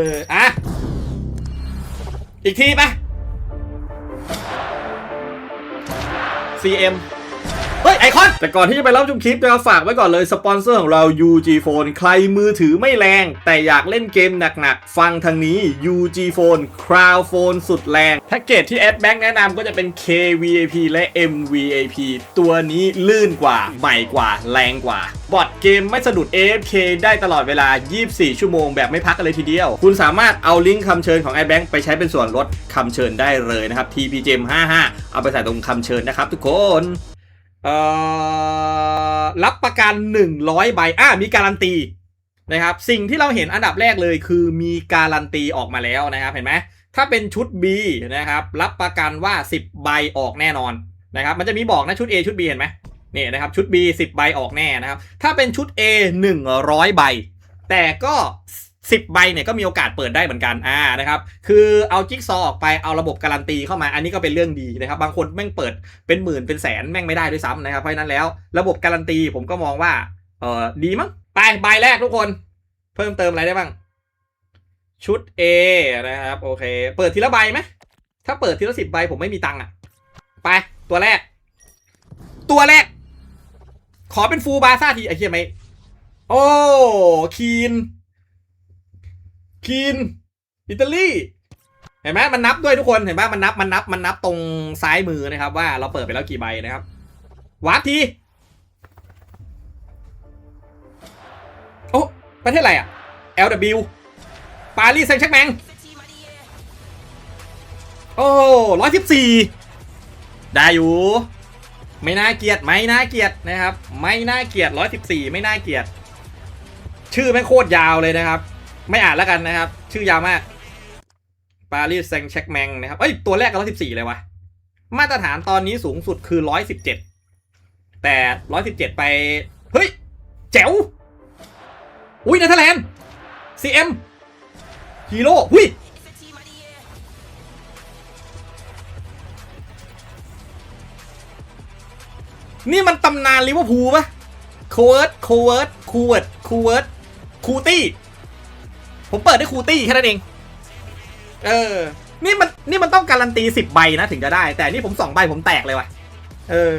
เออ อะ อีกทีปะ CM เฮ้ยไอคอน แต่ก่อนที่จะไปรับชมคลิปนะครับฝากไว้ก่อนเลยสปอนเซอร์ของเรา UG Phone ใครมือถือไม่แรง แต่อยากเล่นเกมหนักๆ ฟังทางนี้ UG Phone Crowd Phone สุดแรงแพ็กเกจที่ a d b a n k แนะนำก็จะเป็น KVAP และ MVAP ตัวนี้ลื่นกว่า ใหม่กว่า แรงกว่า บอดเกมไม่สะดุด AFK ได้ตลอดเวลา 24 ชั่วโมงแบบไม่พักกันเลยทีเดียว คุณสามารถเอาลิงก์คำเชิญของ a d b a n k ไปใช้เป็นส่วนลดคำเชิญได้เลยนะครับ TPGM 55 เอาไปใส่ตรงคำเชิญนะครับทุกคน เอ่อรับประกัน 100 ใบอ่ามีการันตีนะครับ สิ่งที่เราเห็นอันดับแรกเลยคือมีการันตีออกมาแล้วนะครับ เห็นไหมถ้าเป็นชุด B นะครับ รับประกันว่า 10 ใบออกแน่นอนนะครับ มันจะมีบอกนะชุด A ชุด B เห็นไหมนี่นะครับชุด B 10 ใบออกแน่นะครับ ถ้าเป็นชุด A 100 ใบ แต่ก็ 10 ใบเนี่ยก็มีโอกาสเปิดได้เหมือนกันอ่านะครับคือเอาจิ๊กซอว์ออกไปเอาระบบการันตีเข้ามาอันนี้ก็เป็นเรื่องดีนะครับบางคนแม่งเปิดเป็นหมื่นเป็นแสนแม่งไม่ได้ด้วยซ้ำนะครับเพราะฉะนั้นแล้วระบบการันตีผมก็มองว่าเออดีมั้งไปใบแรกทุกคน เพิ่มเติมอะไรได้บ้าง ชุด A นะครับโอเค เปิดทีละใบไหมถ้าเปิดทีละสิบใบผมไม่มีตังค์อะไปตัวแรก ตัวแรก ขอเป็นฟูลบาซ่าทีไอ้เหี้ยไหมโอ้คีน คีนอิตาลีเห็นไหมมันนับด้วยทุกคนเห็นไหมมันนับมันนับมันนับตรงซ้ายมือนะครับ ว่าเราเปิดไปแล้วกี่ใบนะครับวัดทีโอ้ประเทศอะไรอะ LW ปารีสแซงต์แชกแมงโอ้ร้อยสิบสี่ได้อยู่ ไม่น่าเกลียดไม่น่าเกลียดนะครับ ไม่น่าเกลียดร้อยสิบสี่ไม่น่าเกลียด ชื่อแม่งโคตรยาวเลยนะครับ ไม่อ่านแล้วกันนะครับ ชื่อยาวมากปารีสแซงต์แชร์กแมงนะครับเอ้ยตัวแรกก็ร้อยสิบสี่เลยวะมาตรฐานตอนนี้สูงสุดคือร้อยสิบเจ็ดแต่ร้อยสิบเจ็ดไป เฮ้ย แจ๋ว อุ้ยเนเธอร์แลนด์ CM ฮีโร่อุ้ยนี่มันตำนานลิเวอร์พูลปะโคเวิร์ดโคเวิร์ดคูเวิร์ดคูเวิร์ดคูตี้ ผมเปิดได้คูตี้แค่นั้นเอง เออ นี่มันนี่มันต้องการันตีสิบใบนะถึงจะได้ แต่นี่ผมสองใบผมแตกเลยว่ะ เออ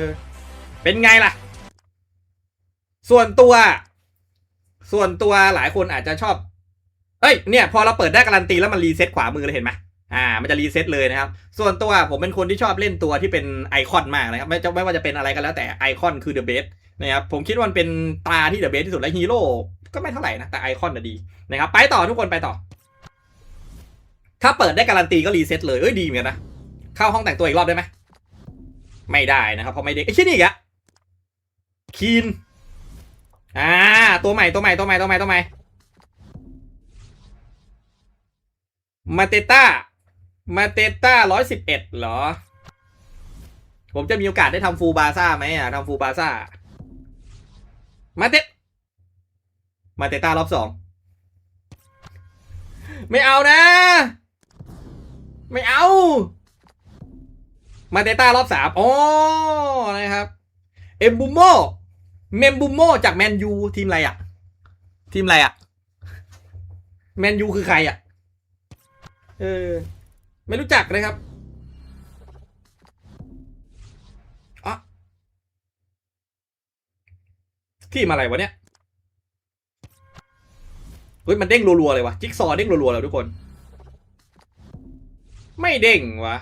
เป็นไงล่ะ ส่วนตัว ส่วนตัวหลายคนอาจจะชอบ เอ้ย เนี่ย พอเราเปิดได้การันตีแล้วมันรีเซ็ตขวามือเลยเห็นไหมอ่า มันจะรีเซ็ตเลยนะครับ ส่วนตัวผมเป็นคนที่ชอบเล่นตัวที่เป็นไอคอนมากนะครับ ไม่จะไม่ว่าจะเป็นอะไรก็แล้วแต่ไอคอนคือเดอะเบสนะครับ ผมคิดว่ามันเป็นตาที่เดอะเบสที่สุดและฮีโร่ ก็ไม่เท่าไหร่นะ แต่ไอคอนน่ะดีนะครับ ไปต่อทุกคนไปต่อ ถ้าเปิดได้การันตีก็รีเซ็ตเลย เอ้ยดีเหมือนกันนะ เข้าห้องแต่งตัวอีกรอบได้ไหม ไม่ได้นะครับ เพราะไม่ได้ไอ้ชี่นี่อีกอะคีน อ่า ตัวใหม่ตัวใหม่ตัวใหม่ตัวใหม่ตัวใหม่ มาเตต้า มาเตต้าร้อยสิบเอ็ดเหรอ ผมจะมีโอกาสได้ทำฟูบาซ่าไหมอะทำฟูบาซ่า มาเต มาเตต้ารอบสอง ไม่เอานะ ไม่เอา มาเตต้ารอบสามอ๋อนะครับ เอมบูโมเมมบูโมจากแมนยูทีมอะไรอะทีมอะไรอะแมนยูคือใครอะเออ ไม่รู้จักเลยครับอะทีมอะไรวะเนี่ยเฮ้ยมันเด้งรัวๆเลยวะจิ๊กซอเด้งรัวๆแล้วทุกคน ไม่เด้งวะ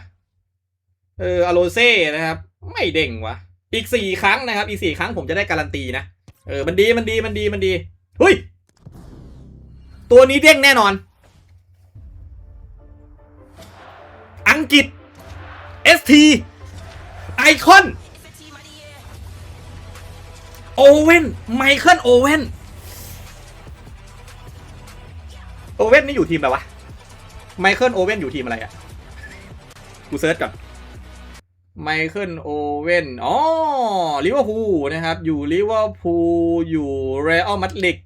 เอออโลเซ่นะครับ ไม่เด้งวะอีกสี่ครั้งนะครับ อีกสี่ครั้งผมจะได้การันตีนะเออมันดีมันดีมันดีมันดีเฮ้ยตัวนี้เด้งแน่นอน อังกฤษ ST ไอคอน โอเว่นไมเคิลโอเว่น โอเว่นนี่อยู่ทีมอะไรวะ ไมเคิลโอเว่นอยู่ทีมอะไรอะกูเซิร์ชก่อน ไมเคิลโอเว่น อ๋อ ลิเวอร์พูลนะครับ อยู่ลิเวอร์พูล อยู่เรอัลมาดริด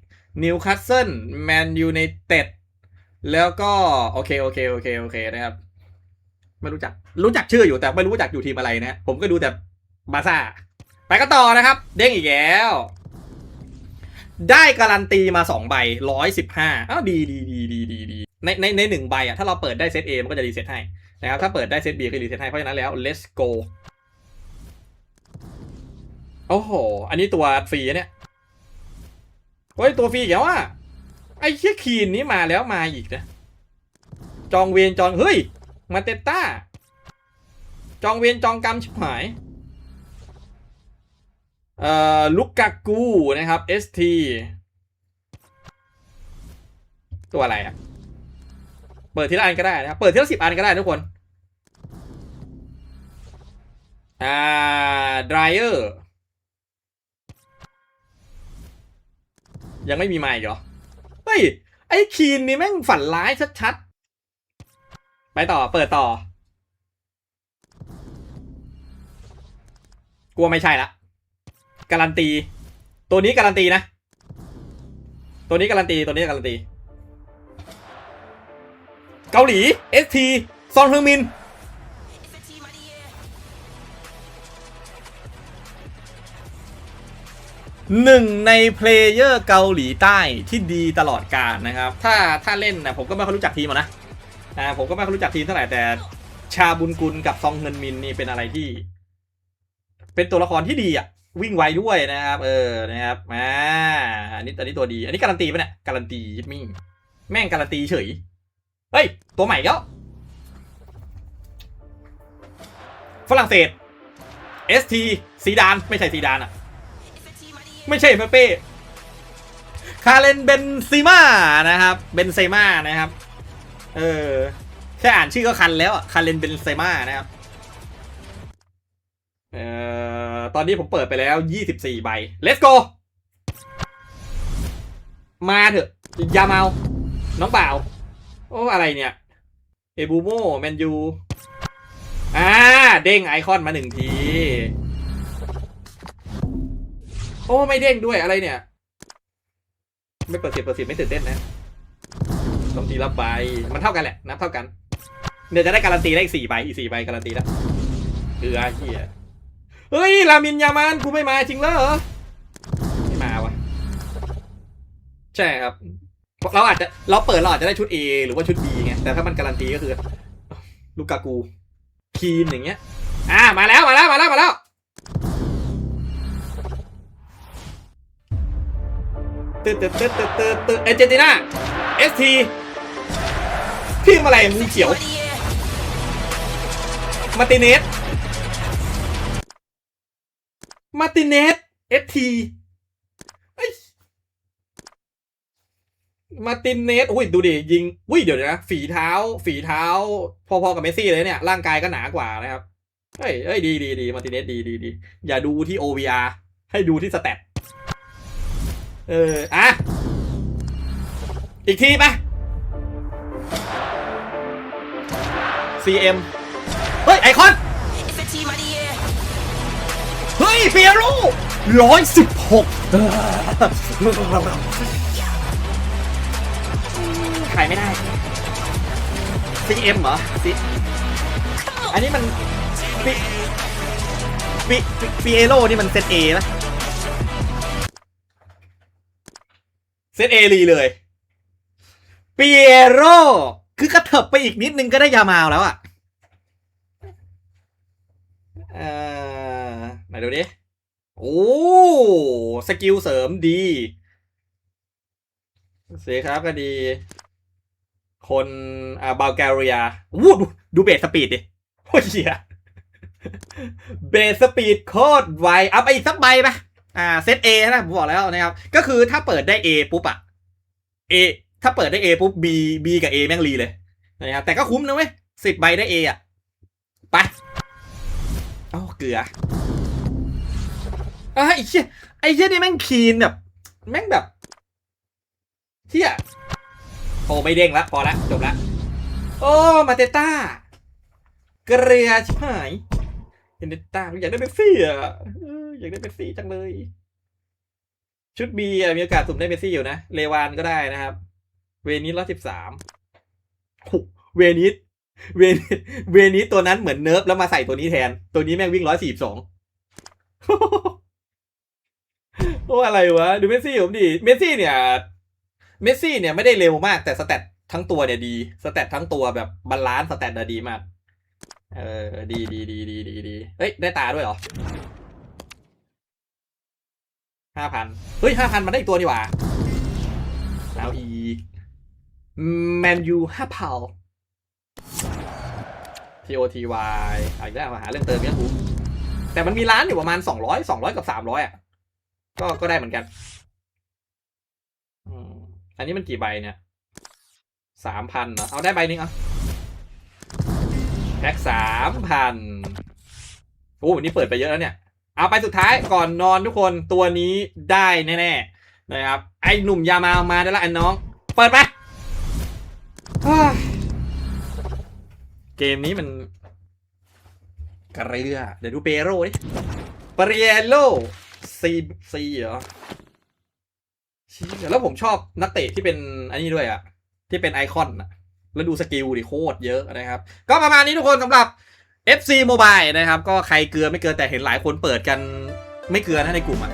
นิวคาสเซิล แมนยูไนเต็ด แล้วก็ โอเค โอเค โอเค โอเค นะครับ ไม่รู้จัก รู้จักชื่ออยู่แต่ไม่รู้จักอยู่ทีมอะไรนะผมก็ดูแต่บาซ่า ไปกันต่อนะครับ เด้งอีกแล้ว ได้การันตีมาสองใบร้อยสิบห้าอ้าวดีดีดีดีดีดีในในในหนึ่งใบอะถ้าเราเปิดได้เซต A มันก็จะรีเซ็ตให้นะครับถ้าเปิดได้เซต B ก็รีเซ็ตให้เพราะฉะนั้นแล้ว let's go โอ้โห อันนี้ตัวฟรีเนี่ยเฮ้ยตัวฟรีอีกแล้วอะไอ้เชี่ยคีนนี้มาแล้วมาอีกนะจองเวรจองเฮ้ยมาเตต้า จองเวรจองกรรมชิบหาย เอ่อลุกกากูนะครับ ST ตัวอะไรอะ เปิดทีละอันก็ได้นะครับ เปิดทีละสิบอันก็ได้ทุกคน อ่า dryer ยังไม่มีไมค์เหรอ เฮ้ย ไอ้คีนนี่แม่งฝันร้ายชัดๆ ไปต่อเปิดต่อกลัวไม่ใช่ละ การันตี ตัวนี้การันตีนะ ตัวนี้การันตี ตัวนี้การันตี เกาหลี ST ซอนเฮอร์มิน หนึ่งในเพลเยอร์เกาหลีใต้ที่ดีตลอดกาลนะครับ ถ้าถ้าเล่นนะผมก็ไม่ค่อยรู้จักทีมหรอนะผมก็ไม่ค่อยรู้จักทีมเท่าไหร่แต่ชาบุญกุลกับซองเฮินมินนี่เป็นอะไรที่ เป็นตัวละครที่ดีอะ วิ่งไวด้วยนะครับ เออนะครับอ่าอันนี้อันนี้ตัวดี อันนี้การันตีปะเนี่ยการันตียิดมิ่งแม่งการันตีเฉยเฮ้ย ตัวใหม่แล้วฝรั่งเศส ST ซีดานไม่ใช่ซีดานอะไม่ใช่เมเป้คาเลนเบนซิมานะครับเบนเซมานะครับ เออ แค่อ่านชื่อก็คันแล้วอะคาเลนเบนเซมานะครับ เออ ตอนนี้ผมเปิดไปแล้ว 24 ใบ let's go มาเถอะ ยาเมา น้องเปล่า โอ้ อะไรเนี่ย เอบูโมแมนยู อ่า เด้งไอคอนมาหนึ่งที โอ้ ไม่เด้งด้วยอะไรเนี่ย ไม่เปิดเสียงเปิดเสียงไม่ตื่นเต้นนะต้องทีละใบ มันเท่ากันแหละ นับเท่ากัน เดี๋ยวจะได้การันตีได้อีกสี่ใบ อีกสี่ใบการันตีแล้วเออเฮีย เฮ้ยรามินยามานกูไม่มาจริงเหรอไม่มาวะใช่ครับ เราอาจจะเราเปิดเราอาจจะได้ชุด A หรือว่าชุด B ไงแต่ถ้ามันการันตีก็คือลูกกากูคีนอย่างเงี้ย อ่ามาแล้วมาแล้วมาแล้วมาแล้วตึ๊ดตึ๊ดตึ๊ดตึ๊ดตึ๊ดตึ๊ดเอเจนติน่าเอสทีทีมอะไรมูเขียวมาติเนส มาติเนสเอสทีมาตินเนสอุ้ยดูดิยิงอุ้ยเดี๋ยวนะ ฝีเท้า ฝีเท้า พอๆกับเมสซี่เลยเนี่ย ร่างกายก็หนากว่านะครับ เฮ้ยเฮ้ยดีดีดีมาตินเนสดีดีดีอย่าดูที่ OVR ให้ดูที่สแตทเออ อะ อีกทีไป CM เฮ้ย ไอคอน ยเปียร่ร้อยสิบหกขายไม่ได้ CM เหรอ C อันนี้มันปีปีปีเอโร่นี่มันเซตเอนะเซตเอรีเลยเปียโร่คือกระเถิบไปอีกนิดนึงก็ได้ยามาวแล้วอะ่ะเอ่อ ไหนดูดิ โอ้ สกิลเสริมดีเสียครับก็ดี คนอ่าบัลแกเรียวูดดูเบสสปีดดิโอ้ยเหี้ยเบสสปีดโคตรไวเอาไปอีกสักใบไปอ่าเซต A นะผมบอกแล้วนะครับ ก็คือถ้าเปิดได้ A ปุ๊บอะ A ถ้าเปิดได้ A ปุ๊บ B B กับ A แม่งรีเลยนะครับแต่ก็คุ้มนะเว้ยสิบใบได้ A อะไป เอ้าเกลือ อะไอ้เชี่ยไอ้เชี่ยนี่แม่งคีนแบบ แม่งแบบเที่ยโอ้ไม่เด้งละพอละจบละโอ้มาเตต้าเกลือชิบหายเห็นเตต้าอยากได้เมสซี่อะอยากได้เมสซี่จังเลย ชุด B อะมีโอกาสสุ่มได้เมสซี่อยู่นะเลวานก็ได้นะครับ เวนิสร้อยสิบสามเวนิสเวนิสเวนิสตัวนั้นเหมือนเนิร์ฟแล้วมาใส่ตัวนี้แทน ตัวนี้แม่งวิ่งร้อยสี่สิบสอง โอ้อะไรวะ ดูเมสซี่ผมดิเมสซี่เนี่ย เมสซี่เนี่ยไม่ได้เร็วมากแต่สแตททั้งตัวเนี่ยดีสแตททั้งตัวแบบบาลานซ์สแตทดีมาก เออ ดีดีดีดีดีดีเฮ้ย ได้ตาด้วยเหรอห้าพันเฮ้ยห้าพันมันได้อีกตัวดีหว่าเอาอีกแมนยูห้าพัน T O T Y เอาอีกแล้วมาหาเรื่องเติมเนี่ยกูแต่มันมีร้านอยู่ประมาณสองร้อยสองร้อยกับสามร้อยอะ ก็ก็ได้เหมือนกัน อืม อันนี้มันกี่ใบเนี่ยสามพันเหรอ เอาได้ใบหนึ่งเอาแพ็กสามพันโอ้วันนี้เปิดไปเยอะแล้วเนี่ย เอาไปสุดท้ายก่อนนอนทุกคนตัวนี้ได้แน่ๆนะครับ ไอ้หนุ่มยามามาได้ละไอ้น้อง เปิดไปเฮ้ยเกมนี้มันกระเรือเดี๋ยวดูเปโร่ดิเปเรโล ซีซีเหรอชี่ยแล้วผมชอบนักเตะที่เป็นอันนี้ด้วยอะที่เป็นไอคอนอะแล้วดูสกิลดิโคตรเยอะนะครับ ก็ประมาณนี้ทุกคนสำหรับ FC Mobile นะครับ ก็ใครเกลือไม่เกลือแต่เห็นหลายคนเปิดกันไม่เกลือนะในกลุ่มอะ